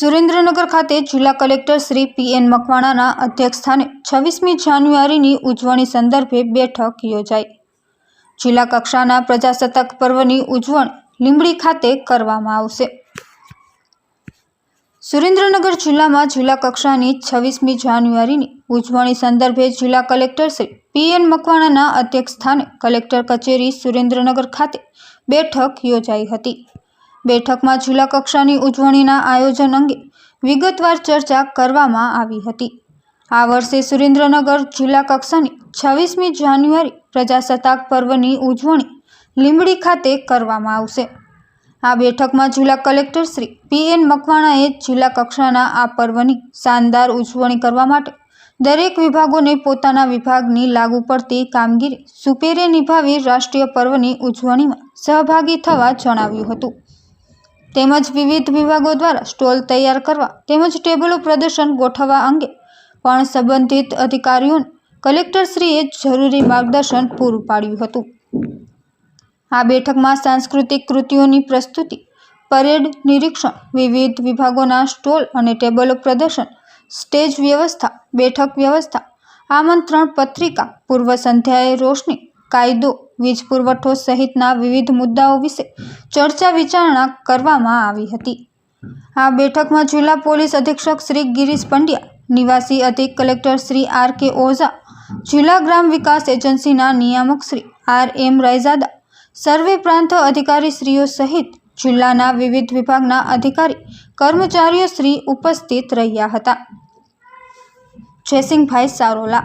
સુરેન્દ્રનગર ખાતે જિલ્લા collector Shri P N મકવાણાના અધ્યક્ષસ્થાને છવ્વીસમી જાન્યુઆરીની ઉજવણી સંદર્ભે બેઠક યોજાઈ. જિલ્લા કક્ષાના પ્રજાસત્તાક પર્વની ઉજવણી લીંબડી ખાતે કરવામાં આવશે. સુરેન્દ્રનગર જિલ્લામાં જિલ્લા કક્ષાની છવ્વીસમી જાન્યુઆરીની ઉજવણી સંદર્ભે જિલ્લા કલેક્ટર શ્રી પી એન મકવાણાના અધ્યક્ષસ્થાને કલેક્ટર કચેરી સુરેન્દ્રનગર ખાતે બેઠક યોજાઈ હતી. બેઠકમાં જિલ્લા કક્ષાની ઉજવણીના આયોજન અંગે વિગતવાર ચર્ચા કરવામાં આવી હતી. આ વર્ષે સુરેન્દ્રનગર જિલ્લા કક્ષાની છવ્વીસમી જાન્યુઆરી પ્રજાસત્તાક પર્વની ઉજવણી લીંબડી ખાતે કરવામાં આવશે. આ બેઠકમાં જિલ્લા કલેક્ટર શ્રી પી એન મકવાણાએ જિલ્લા કક્ષાના આ પર્વની શાનદાર ઉજવણી કરવા માટે દરેક વિભાગોને પોતાના વિભાગની લાગુ પડતી કામગીરી સુપેરે નિભાવી રાષ્ટ્રીય પર્વની ઉજવણીમાં સહભાગી થવા જણાવ્યું હતું. તેમજ વિવિધ વિભાગો દ્વારા સ્ટોલ તૈયાર કરવા તેમજ ટેબલો પ્રદર્શન ગોઠવવા અંગે પણ સંબંધિત અધિકારીઓને કલેક્ટરશ્રીએ જરૂરી માર્ગદર્શન પૂરું પાડ્યું હતું. આ બેઠકમાં સાંસ્કૃતિક કૃતિઓની પ્રસ્તુતિ, પરેડ નિરીક્ષણ, વિવિધ વિભાગોના સ્ટોલ અને ટેબલો પ્રદર્શન, સ્ટેજ વ્યવસ્થા, બેઠક વ્યવસ્થા, આમંત્રણ પત્રિકા, પૂર્વ સંધ્યાએ રોશની કાયદો, વીજ પુરવઠો સહિતના વિવિધ મુદ્દાઓ વિશે ચર્ચા વિચારણા કરવામાં આવી હતી. આ બેઠકમાં જિલ્લા પોલીસ અધિક્ષક શ્રી ગિરીશ પંડ્યા, નિવાસી અધિક collector Shri R K Oza, જિલ્લા ગ્રામ વિકાસ એજન્સીના નિયામક શ્રી આર એમ રાયઝાદા સર્વે પ્રાંત અધિકારીશ્રીઓ સહિત જિલ્લાના વિવિધ વિભાગના અધિકારી, કર્મચારીઓ શ્રી ઉપસ્થિત રહ્યા હતા. જયસિંહભાઈ સારોલા